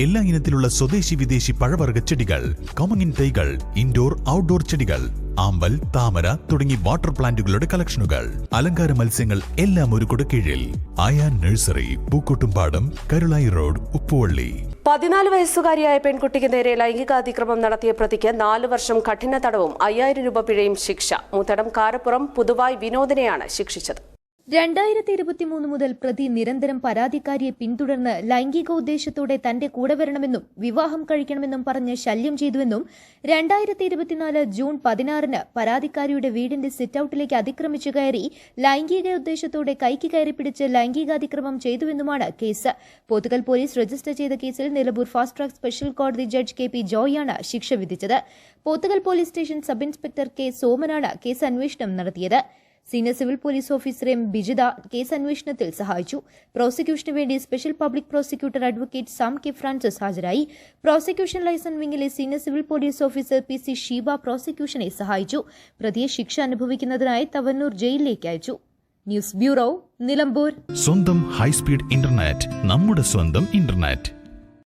എല്ലാ ഇനത്തിലുള്ള സ്വദേശി വിദേശി പഴവർഗ ചെടികൾ കോമങ്ങിൻ തൈകൾ ഇൻഡോർ ഔട്ട്ഡോർ ചെടികൾ ആമ്പൽ താമര തുടങ്ങി വാട്ടർ പ്ലാന്റുകളുടെ കളക്ഷനുകൾ അലങ്കാര മത്സ്യങ്ങൾ എല്ലാം ഒരു കീഴിൽ. ആയാ നഴ്സറി പൂക്കോട്ടുംപാടം കരുളായി റോഡ് ഉപ്പുവള്ളി. പതിനാല് വയസ്സുകാരിയായ പെൺകുട്ടിക്ക് നേരെ ലൈംഗികാതിക്രമം നടത്തിയ പ്രതിക്ക് നാലു വർഷം കഠിന തടവും അയ്യായിരം രൂപ പിഴയും ശിക്ഷ. മുത്തടം കാരപ്പുറം പുതുവായി വിനോദിനെയാണ് ശിക്ഷിച്ചത്. രണ്ടായിരത്തി ഇരുപത്തിമൂന്ന് മുതൽ പ്രതി നിരന്തരം പരാതിക്കാരിയെ പിന്തുടർന്ന് ലൈംഗിക ഉദ്ദേശത്തോടെ തന്റെ കൂടെ വരണമെന്നും വിവാഹം കഴിക്കണമെന്നും പറഞ്ഞ് ശല്യം ചെയ്തുവെന്നും രണ്ടായിരത്തി ഇരുപത്തിനാല് ജൂൺ പതിനാറിന് പരാതിക്കാരിയുടെ വീടിന്റെ സിറ്റൌട്ടിലേക്ക് അതിക്രമിച്ചു കയറി ലൈംഗിക ഉദ്ദേശത്തോടെ കൈക്ക് കയറി പിടിച്ച് ലൈംഗികാതിക്രമം ചെയ്തുവെന്നുമാണ് കേസ്. പോത്തുകൽ പോലീസ് രജിസ്റ്റർ ചെയ്ത കേസിൽ നിലമ്പൂർ ഫാസ്റ്റ് ട്രാക്ക് സ്പെഷ്യൽ കോടതി ജഡ്ജ് കെ പി ജോയാണ് ശിക്ഷ വിധിച്ചത്. Pothukal police station sub inspector K സോമനാണ് case അന്വേഷണം നടത്തിയത്. Senior civil police officer M Bijitha case അന്വേഷണത്തിൽ സഹായിച്ചു. പ്രോസിക്യൂഷന് വേണ്ടി special public prosecutor advocate Sam K Francis ഹാജരായി. Prosecution licence വിംഗിലെ senior civil police officer P C Sheeba പ്രോസിക്യൂഷനെ സഹായിച്ചു. പ്രതിയെ ശിക്ഷ അനുഭവിക്കുന്നതിനായി തവന്നൂർ ജയിലിലേക്ക് അയച്ചു. News bureau Nilambur. സ്വന്തം ഹൈസ്പീഡ് ഇന്റർനെറ്റ് നമ്മുടെ സ്വന്തം ഇന്റർനെറ്റ്.